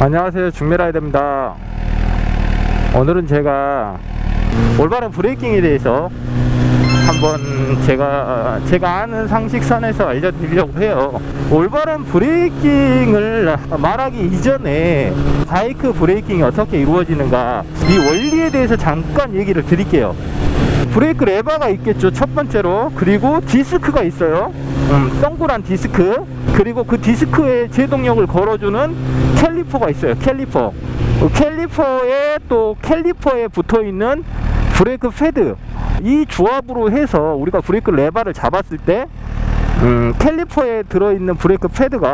안녕하세요. 중매라이더입니다. 오늘은 제가 올바른 브레이킹에 대해서 한번 제가 제가 아는 상식선에서 알려드리려고 해요. 올바른 브레이킹을 말하기 이전에 바이크 브레이킹이 어떻게 이루어지는가 이 원리에 대해서 잠깐 얘기를 드릴게요 브레이크 레버가 있겠죠 첫 번째로. 그리고 디스크가 있어요. 음, 동그란 디스크. 그리고 그 디스크에 제동력을 걸어주는 캘리퍼가 있어요 캘리퍼. 그 캘리퍼에 또 캘리퍼에 붙어 있는 브레이크 패드. 이 조합으로 해서 우리가 브레이크 레버를 잡았을 때 음, 캘리퍼에 들어있는 브레이크 패드가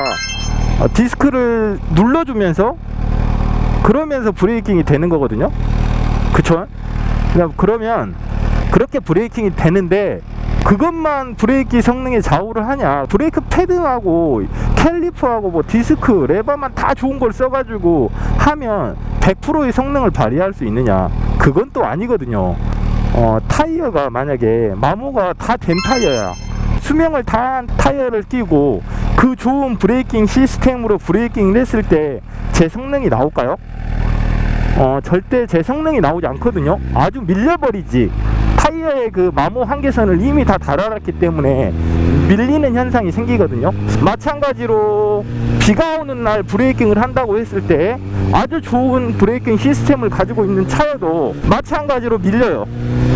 어, 디스크를 눌러주면서 그러면서 브레이킹이 되는 거거든요. 그쵸? 그러면 그렇게 브레이킹이 되는데 그것만 브레이크 성능에 좌우를 하냐 브레이크 패드하고 캘리퍼하고 뭐 디스크 레버만 다 좋은 걸 써가지고 하면 100%의 성능을 발휘할 수 있느냐 그건 또 아니거든요 어, 타이어가 만약에 마모가 다 된 타이어야 수명을 다한 타이어를 끼고 그 좋은 브레이킹 시스템으로 브레이킹을 했을 때 제 성능이 나올까요? 어, 절대 제 성능이 나오지 않거든요. 아주 밀려버리지. 타이어의 그 마모 한계선을 이미 다 달아놨기 때문에 밀리는 현상이 생기거든요. 마찬가지로 비가 오는 날 브레이킹을 한다고 했을 때 아주 좋은 브레이킹 시스템을 가지고 있는 차여도 마찬가지로 밀려요.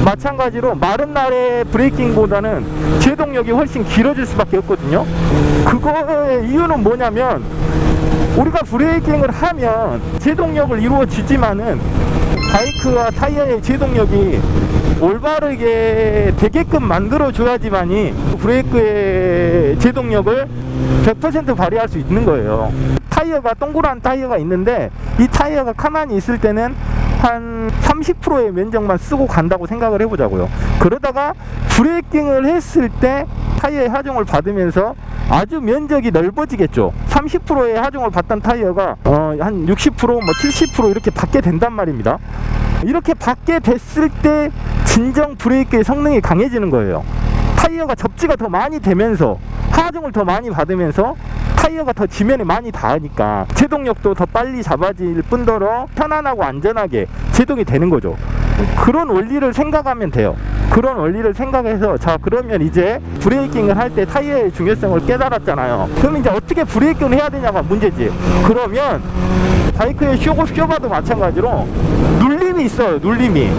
마찬가지로 마른 날의 브레이킹보다는 제동력이 훨씬 길어질 수밖에 없거든요. 그거의 이유는 뭐냐면 우리가 브레이킹을 하면 제동력을 이루어지지만은 바이크와 타이어의 제동력이 올바르게 되게끔 만들어줘야지만이 브레이크의 제동력을 100% 발휘할 수 있는 거예요. 타이어가 동그란 타이어가 있는데 이 타이어가 가만히 있을 때는 한 30%의 면적만 쓰고 간다고 생각을 해보자고요. 그러다가 브레이킹을 했을 때 타이어의 하중을 받으면서 아주 면적이 넓어지겠죠. 30%의 하중을 받던 타이어가 어, 한 60%, 뭐 70% 이렇게 받게 된단 말입니다. 이렇게 받게 됐을 때 진정 브레이크의 성능이 강해지는 거예요. 타이어가 접지가 더 많이 되면서 하중을 더 많이 받으면서 타이어가 더 지면에 많이 닿으니까 제동력도 더 빨리 잡아질 뿐더러 편안하고 안전하게 제동이 되는 거죠. 그런 원리를 생각하면 돼요. 그런 원리를 생각해서 자 그러면 이제 브레이킹을 할 때 타이어의 중요성을 깨달았잖아요. 그럼 이제 어떻게 브레이킹을 해야 되냐가 문제지. 그러면 바이크의 쇼고 쇼바도 마찬가지로 눌림이 있어요. 눌림이.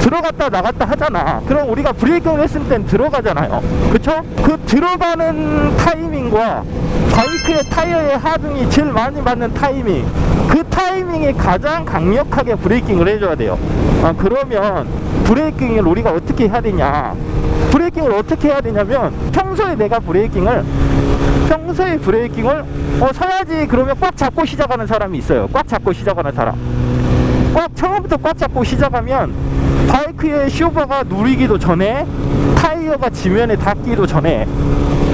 들어갔다 나갔다 하잖아. 그럼 우리가 브레이킹을 했을 땐 들어가잖아요. 그쵸? 그 들어가는 타이밍과 바이크의 타이어의 하중이 제일 많이 받는 타이밍. 그 타이밍에 가장 강력하게 브레이킹을 해줘야 돼요. 아, 그러면 브레이킹을 우리가 어떻게 해야 되냐. 브레이킹을 어떻게 해야 되냐면 평소에 내가 브레이킹을 평소에 브레이킹을 어, 서야지 그러면 꽉 잡고 시작하는 사람이 있어요. 꽉 잡고 시작하는 사람. 꽉 처음부터 꽉 잡고 시작하면 바이크의 쇼버가 누리기도 전에 타이어가 지면에 닿기도 전에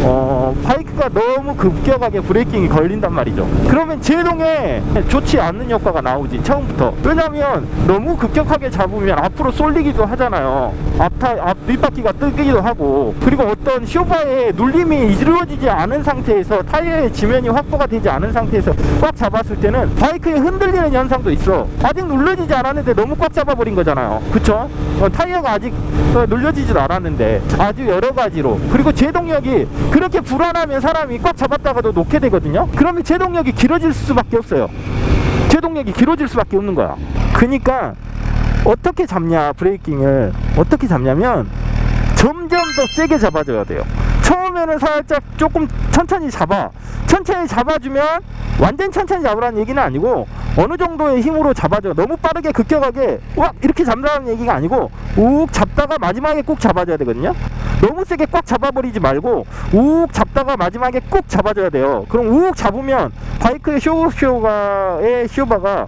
어, 바이크가 너무 급격하게 브레이킹이 걸린단 말이죠. 그러면 제동에 좋지 않는 효과가 나오지 처음부터. 왜냐면 너무 급격하게 잡으면 앞으로 쏠리기도 하잖아요. 앞타 앞 뒷바퀴가 뜨기도 하고 그리고 어떤 쇼바의 눌림이 이루어지지 않은 상태에서 타이어의 지면이 확보가 되지 않은 상태에서 꽉 잡았을 때는 바이크에 흔들리는 현상도 있어. 아직 눌러지지 않았는데 너무 꽉 잡아버린 거잖아요. 그쵸? 어, 타이어가 아직 어, 눌려지지도 않았는데 아주 여러 가지로 그리고 제동력이 그렇게 불안하면 사람이 꽉 잡았다가도 놓게 되거든요. 그러면 제동력이 길어질 수밖에 없어요. 제동력이 길어질 수밖에 없는 거야. 그러니까 어떻게 잡냐 브레이킹을 어떻게 잡냐면 점점 더 세게 잡아줘야 돼요. 처음에는 살짝 조금 천천히 잡아. 천천히 잡아주면 완전 천천히 잡으라는 얘기는 아니고 어느 정도의 힘으로 잡아줘. 너무 빠르게 급격하게 와 이렇게 잡는다는 얘기가 아니고 욱 잡다가 마지막에 꼭 잡아줘야 되거든요. 너무 세게 꽉 잡아버리지 말고 욱 잡다가 마지막에 꼭 잡아줘야 돼요. 그럼 욱 잡으면 바이크의 쇼쇼가의 쇼바가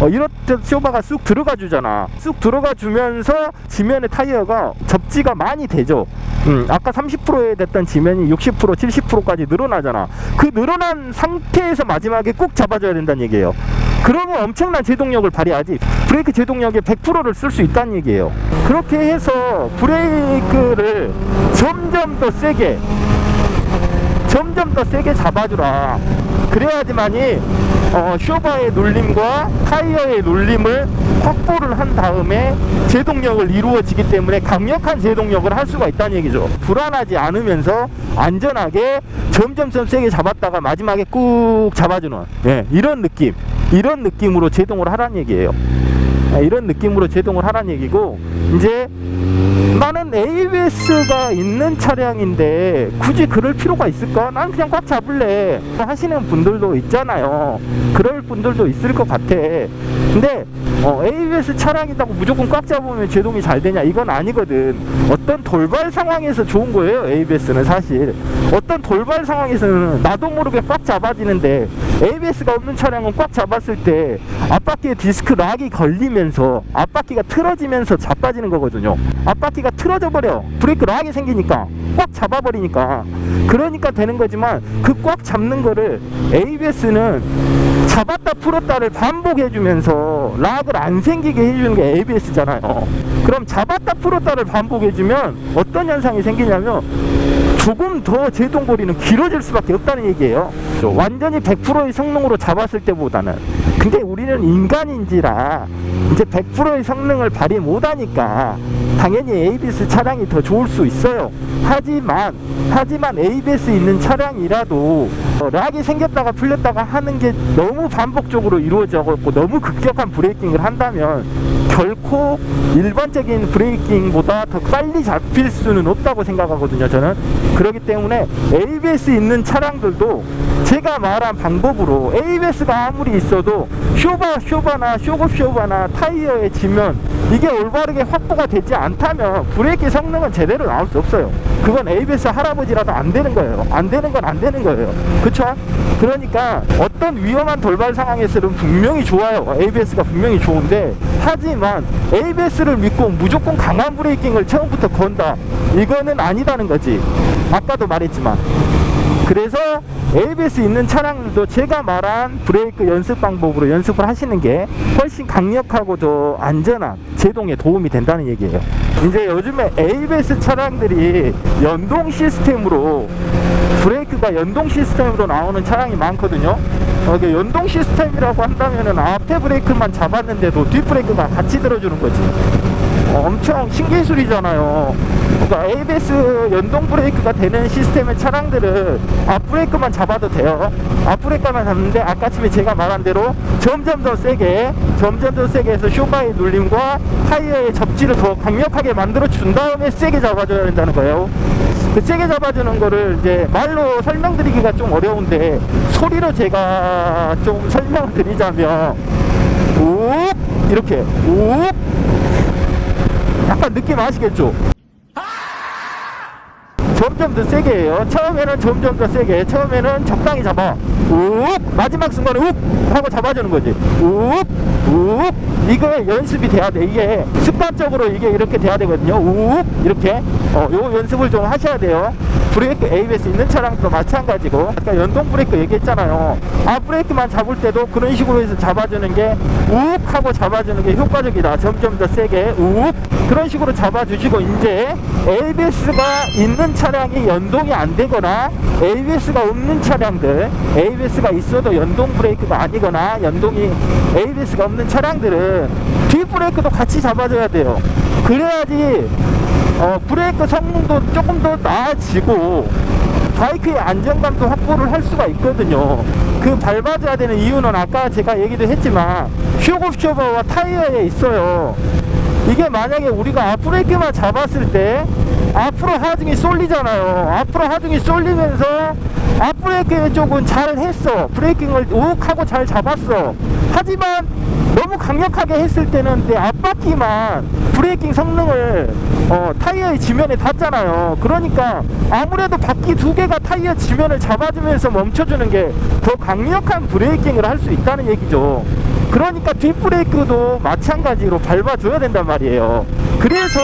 어, 이렇듯 쇼바가 쑥 들어가 주잖아. 쑥 들어가 주면서 지면의 타이어가 접지가 많이 되죠. 음, 아까 30%에 됐던 지면이 60% 70%까지 늘어나잖아. 그 늘어난 상태에서 마지막에 꼭 잡아줘야 된다는 얘기예요. 그러면 엄청난 제동력을 발휘하지. 브레이크 제동력의 100%를 쓸 수 있다는 얘기예요. 그렇게 해서 브레이크를 점점 더 세게 점점 더 세게 잡아주라. 그래야지만이 어, 쇼바의 눌림과 타이어의 눌림을 확보를 한 다음에 제동력을 이루어지기 때문에 강력한 제동력을 할 수가 있다는 얘기죠. 불안하지 않으면서 안전하게 점점점 세게 잡았다가 마지막에 꾹 잡아주는 예, 이런 느낌, 이런 느낌으로 제동을 하라는 얘기예요. 아, 이런 느낌으로 제동을 하라는 얘기고 이제 나는 ABS가 있는 차량인데 굳이 그럴 필요가 있을까? 난 그냥 꽉 잡을래. 하시는 분들도 있잖아요. 그럴 분들도 있을 것 같아. 근데 어, ABS 차량이라고 무조건 꽉 잡으면 제동이 잘 되냐? 이건 아니거든. 어떤 돌발 상황에서 좋은 거예요 ABS는 사실. 어떤 돌발 상황에서는 나도 모르게 꽉 잡아지는데 ABS가 없는 차량은 꽉 잡았을 때 앞바퀴에 디스크 락이 걸리면서 앞바퀴가 틀어지면서 자빠지는 거거든요. 앞바퀴가 틀어져 버려. 브레이크 락이 생기니까 꽉 잡아버리니까. 그러니까 되는 거지만 그 꽉 잡는 거를 ABS는 잡았다 풀었다를 반복해주면서 락을 안 생기게 해주는 게 ABS잖아요 그럼 잡았다 풀었다를 반복해주면 어떤 현상이 생기냐면 조금 더 제동거리는 길어질 수밖에 없다는 얘기예요. 완전히 100%의 성능으로 잡았을 때보다는. 근데 우리는 인간인지라 이제 100%의 성능을 발휘 못하니까 당연히 ABS 차량이 더 좋을 수 있어요. 하지만 하지만 ABS 있는 차량이라도 어, 락이 생겼다가 풀렸다가 하는 게 너무 반복적으로 이루어져 갖고 너무 급격한 브레이킹을 한다면 결코 일반적인 브레이킹보다 더 빨리 잡힐 수는 없다고 생각하거든요. 저는 그렇기 때문에 ABS 있는 차량들도 제가 말한 방법으로 ABS가 아무리 있어도 쇼바 쇼바나 쇼급 쇼바나 타이어에 지면 이게 올바르게 확보가 되지 않다면 브레이크 성능은 제대로 나올 수 없어요. 그건 ABS 할아버지라도 안 되는 거예요. 안 되는 건 안 되는 거예요. 그쵸? 그러니까 어떤 위험한 돌발 상황에서는 분명히 좋아요. ABS가 분명히 좋은데 하지만 ABS를 믿고 무조건 강한 브레이킹을 처음부터 건다. 이거는 아니다는 거지. 아까도 말했지만. 그래서 ABS 있는 차량들도 제가 말한 브레이크 연습 방법으로 연습을 하시는 게 훨씬 강력하고 더 안전한 제동에 도움이 된다는 얘기예요. 이제 요즘에 ABS 차량들이 연동 시스템으로 브레이크가 연동 시스템으로 나오는 차량이 많거든요. 어, 그 연동 시스템이라고 한다면은 앞에 브레이크만 잡았는데도 뒷 브레이크가 같이 들어주는 거지. 어, 엄청 신기술이잖아요. 그러니까 ABS 연동 브레이크가 되는 시스템의 차량들은 앞 브레이크만 잡아도 돼요. 앞 브레이크만 잡는데 아까쯤에 제가 말한 대로 점점 더 세게, 점점 더 세게 해서 쇼바의 눌림과 타이어의 접지를 더 강력하게 만들어 준 다음에 세게 잡아줘야 된다는 거예요. 그 세게 잡아주는 거를 이제 말로 설명드리기가 좀 어려운데 소리로 제가 좀 설명을 드리자면 욱 이렇게 욱 약간 느낌 아시겠죠? 점점 더 세게 해요. 처음에는 점점 더 세게, 처음에는 적당히 잡아. 욱! 마지막 순간에 욱! 하고 잡아주는 거지. 욱! 욱! 이거 연습이 돼야 돼. 이게 습관적으로 이게 이렇게 돼야 되거든요. 욱! 이렇게. 어, 요 연습을 좀 하셔야 돼요. 브레이크 ABS 있는 차량도 마찬가지고 아까 연동 브레이크 얘기했잖아요. 앞 브레이크만 잡을 때도 그런 식으로 해서 잡아주는 게욱 하고 잡아주는 게 효과적이다. 점점 더 세게 욱 그런 식으로 잡아주시고 이제 ABS가 있는 차량이 연동이 안 되거나 ABS가 없는 차량들 ABS가 있어도 연동 브레이크가 아니거나 연동이 ABS가 없는 차량들은 뒷 브레이크도 같이 잡아줘야 돼요. 그래야지 어, 브레이크 성능도 조금 더 나아지고 바이크의 안정감도 확보를 할 수가 있거든요. 그 밟아줘야 되는 이유는 아까 제가 얘기도 했지만 쇼급쇼버와 타이어에 있어요. 이게 만약에 우리가 앞브레이크만 잡았을 때 앞으로 하중이 쏠리잖아요. 앞으로 하중이 쏠리면서 앞브레이크 쪽은 잘 했어. 브레이킹을 욱 하고 잘 잡았어. 하지만 너무 강력하게 했을 때는 내 앞바퀴만 브레이킹 성능을 어, 타이어의 지면에 닿잖아요. 그러니까 아무래도 바퀴 두 개가 타이어 지면을 잡아주면서 멈춰주는 게 더 강력한 브레이킹을 할 수 있다는 얘기죠. 그러니까 뒷브레이크도 마찬가지로 밟아줘야 된단 말이에요. 그래서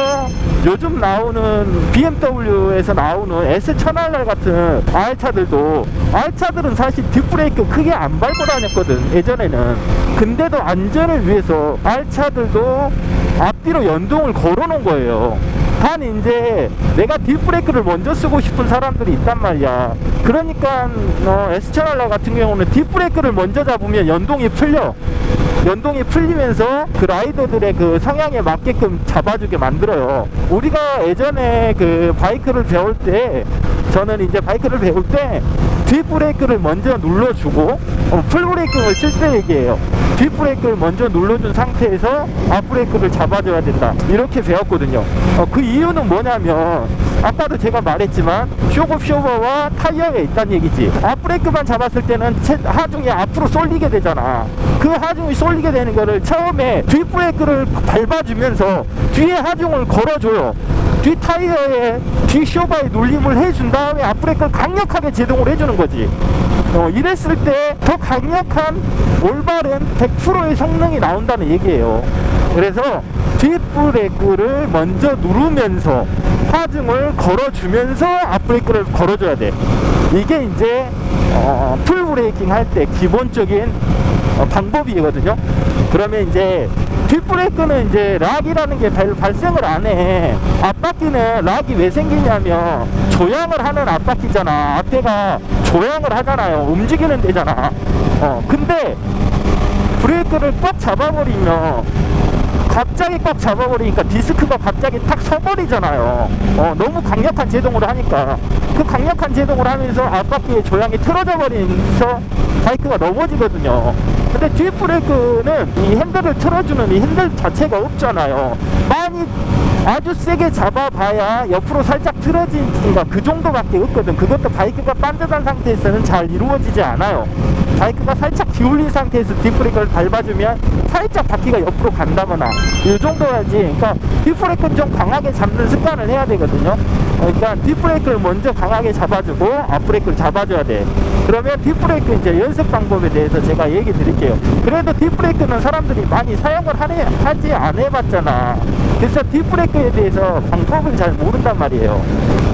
요즘 나오는 BMW에서 나오는 S1000R 같은 R차들도 R차들은 사실 뒷브레이크 크게 안 밟고 다녔거든 예전에는 근데도 안전을 위해서 R차들도 앞뒤로 연동을 걸어 놓은 거예요 단 이제 내가 뒷브레이크를 먼저 쓰고 싶은 사람들이 있단 말이야. 그러니까 어, 에스차랄라 같은 경우는 뒷브레이크를 먼저 잡으면 연동이 풀려. 연동이 풀리면서 그 라이더들의 그 성향에 맞게끔 잡아주게 만들어요. 우리가 예전에 그 바이크를 배울 때 저는 이제 바이크를 배울 때 뒷브레이크를 먼저 눌러주고 어, 풀브레이크를 칠 때 얘기해요. 뒷브레이크를 먼저 눌러준 상태에서 앞브레이크를 잡아줘야 된다. 이렇게 배웠거든요. 어, 그 이유는 뭐냐면 아까도 제가 말했지만 쇼급 쇼버와 타이어에 있다는 얘기지. 앞브레이크만 잡았을 때는 채- 하중이 앞으로 쏠리게 되잖아. 그 하중이 쏠리게 되는 거를 처음에 뒷브레이크를 밟아주면서 뒤에 하중을 걸어줘요. 뒤 타이어에 뒤 쇼바에 눌림을 해준 다음에 앞브레이크를 강력하게 제동을 해주는 거지. 어, 이랬을 때 더 강력한 올바른 100%의 성능이 나온다는 얘기예요. 그래서 뒷브레이크를 먼저 누르면서 하중을 걸어주면서 앞브레이크를 걸어줘야 돼. 이게 이제 어, 풀브레이킹 할 때 기본적인 어, 방법이거든요. 그러면 이제 뒷브레이크는 이제 락이라는 게 발, 발생을 안 해. 앞바퀴는 락이 왜 생기냐면 조향을 하는 앞바퀴잖아. 앞에가 조향을 하잖아요. 움직이는 데잖아. 어, 근데 브레이크를 꽉 잡아버리면 갑자기 꽉 잡아버리니까 디스크가 갑자기 탁 서버리잖아요. 어, 너무 강력한 제동으로 하니까. 그 강력한 제동을 하면서 앞바퀴의 조향이 틀어져 버리면서 바이크가 넘어지거든요. 근데 뒷브레이크는 이 핸들을 틀어주는 이 핸들 자체가 없잖아요. 많이 아주 세게 잡아봐야 옆으로 살짝 틀어지니까 그 정도밖에 없거든. 그것도 바이크가 반듯한 상태에서는 잘 이루어지지 않아요. 바이크가 살짝 기울린 상태에서 뒷브레이크를 밟아주면 살짝 바퀴가 옆으로 간다거나 이 정도야지. 그러니까 뒷브레이크는 좀 강하게 잡는 습관을 해야 되거든요. 그러니까 뒷브레이크를 먼저 강하게 잡아주고 앞브레이크를 잡아줘야 돼. 그러면 뒷브레이크 이제 연습 방법에 대해서 제가 얘기 드릴게요. 그래도 뒷브레이크는 사람들이 많이 사용을 하네, 하지 안 해봤잖아. 그래서 뒷브레이크에 대해서 방법을 잘 모른단 말이에요.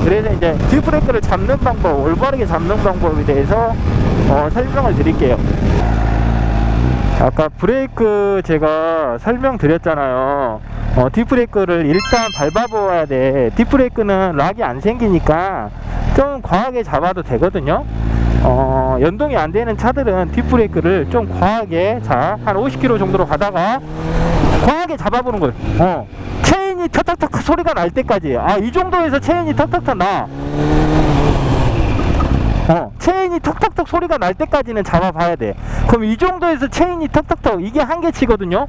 그래서 이제 뒷브레이크를 잡는 방법, 올바르게 잡는 방법에 대해서 어, 설명을 드릴게요. 아까 브레이크 제가 설명드렸잖아요. 어, 뒷브레이크를 일단 밟아보아야 돼. 뒷브레이크는 락이 안 생기니까 좀 과하게 잡아도 되거든요. 어, 연동이 안 되는 차들은 뒷브레이크를 좀 과하게, 자, 한 50km 정도로 가다가 과하게 잡아보는 거예요. 어, 체인이 턱턱턱 소리가 날 때까지. 아, 이 정도에서 체인이 턱턱턱 나. 어, 체인이 턱턱턱 소리가 날 때까지는 잡아봐야 돼. 그럼 이 정도에서 체인이 턱턱턱 이게 한계치거든요.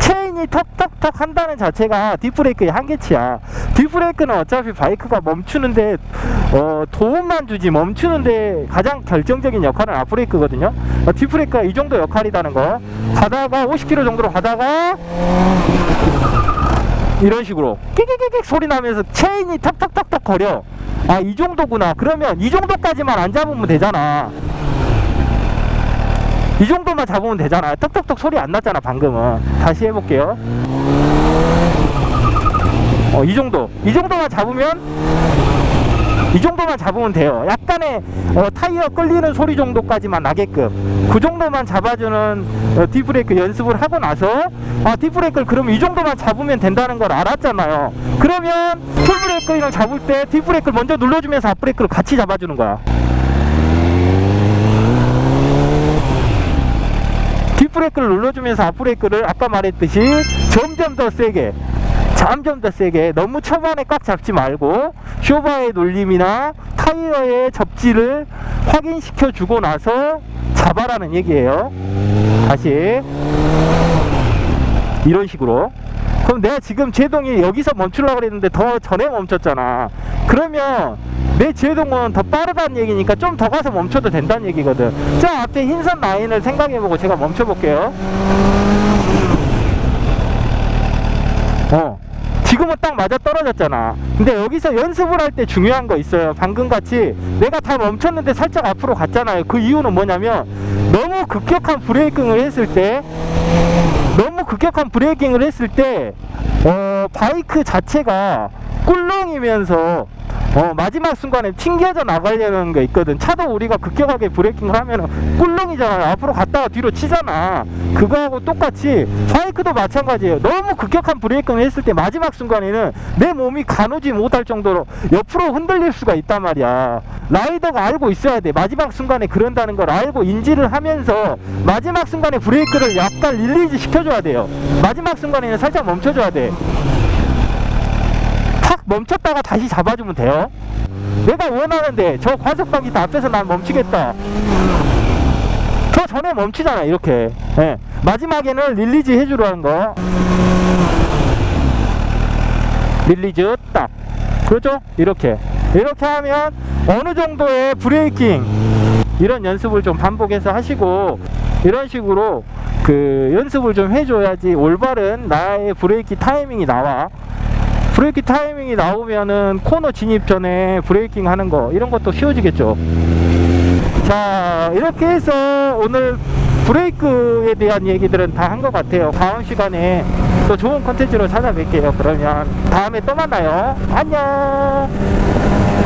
체인이 턱턱턱 한다는 자체가 뒷브레이크의 한계치야. 뒷브레이크는 어차피 바이크가 멈추는데 어, 도움만 주지 멈추는데 가장 결정적인 역할은 앞브레이크거든요. 어, 뒷브레이크가 이 정도 역할이라는 거. 가다가 50km 정도로 가다가 이런 식으로 끼끼끼끼 소리 나면서 체인이 턱턱턱턱 거려. 아, 이 정도구나. 그러면 이 정도까지만 안 잡으면 되잖아. 이 정도만 잡으면 되잖아. 턱턱턱 소리 안 났잖아, 방금은. 다시 해볼게요. 어, 이 정도. 이 정도만 잡으면, 이 정도만 잡으면 돼요. 약간의 어, 타이어 끌리는 소리 정도까지만 나게끔. 그 정도만 잡아주는 어, 뒷브레이크 연습을 하고 나서, 아, 뒷브레이크를 그럼 이 정도만 잡으면 된다는 걸 알았잖아요. 그러면 풀브레이크랑 잡을 때 뒷브레이크를 먼저 눌러주면서 앞브레이크를 같이 잡아주는 거야. 뒷브레이크를 눌러주면서 앞브레이크를 아까 말했듯이 점점 더 세게 점점 더 세게 너무 초반에 꽉 잡지 말고 쇼바의 눌림이나 타이어의 접지를 확인시켜 주고 나서 잡아라는 얘기예요. 다시. 이런 식으로. 그럼 내가 지금 제동이 여기서 멈추려고 그랬는데 더 전에 멈췄잖아. 그러면 내 제동은 더 빠르다는 얘기니까 좀 더 가서 멈춰도 된다는 얘기거든. 저 앞에 흰선 라인을 생각해보고 제가 멈춰볼게요. 어 지금은 딱 맞아 떨어졌잖아. 근데 여기서 연습을 할 때 중요한 거 있어요. 방금 같이 내가 다 멈췄는데 살짝 앞으로 갔잖아요. 그 이유는 뭐냐면 너무 급격한 브레이킹을 했을 때 너무 급격한 브레이킹을 했을 때 어, 바이크 자체가 꿀렁이면서 어, 마지막 순간에 튕겨져 나가려는 게 있거든. 차도 우리가 급격하게 브레이킹을 하면은 꿀렁이잖아요. 앞으로 갔다가 뒤로 치잖아. 그거하고 똑같이 바이크도 마찬가지예요. 너무 급격한 브레이킹을 했을 때 마지막 순간에는 내 몸이 가누지 못할 정도로 옆으로 흔들릴 수가 있단 말이야. 라이더가 알고 있어야 돼. 마지막 순간에 그런다는 걸 알고 인지를 하면서 마지막 순간에 브레이크를 약간 릴리즈 시켜줘야 돼요. 마지막 순간에는 살짝 멈춰줘야 돼. 탁 멈췄다가 다시 잡아주면 돼요. 내가 원하는데 저 과속방이 다 앞에서 난 멈추겠다. 저 전에 멈추잖아 이렇게. 예. 마지막에는 릴리즈 해주라는 거. 릴리즈 딱. 그렇죠? 이렇게. 이렇게 하면 어느 정도의 브레이킹 이런 연습을 좀 반복해서 하시고 이런 식으로 그 연습을 좀 해줘야지 올바른 나의 브레이크 타이밍이 나와. 브레이크 타이밍이 나오면은 코너 진입 전에 브레이킹 하는 거 이런 것도 쉬워지겠죠. 자 이렇게 해서 오늘 브레이크에 대한 얘기들은 다 한 것 같아요. 다음 시간에 또 좋은 컨텐츠로 찾아뵐게요. 그러면 다음에 또 만나요. 안녕.